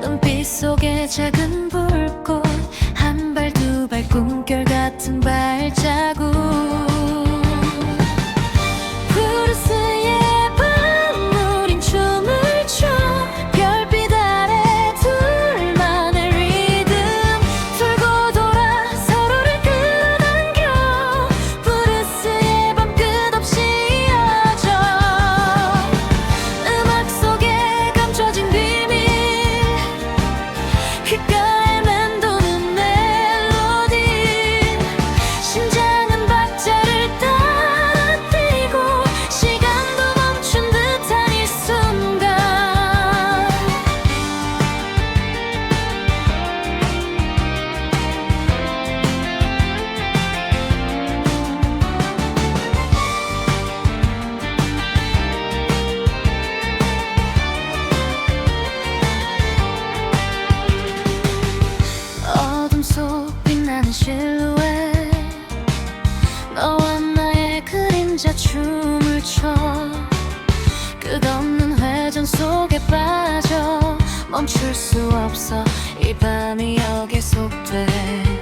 눈빛 속에 작은 불꽃 한 발 두 발 꿈결 같은 발 빠져 멈출 수 없어. 이 밤이 여기 속돼.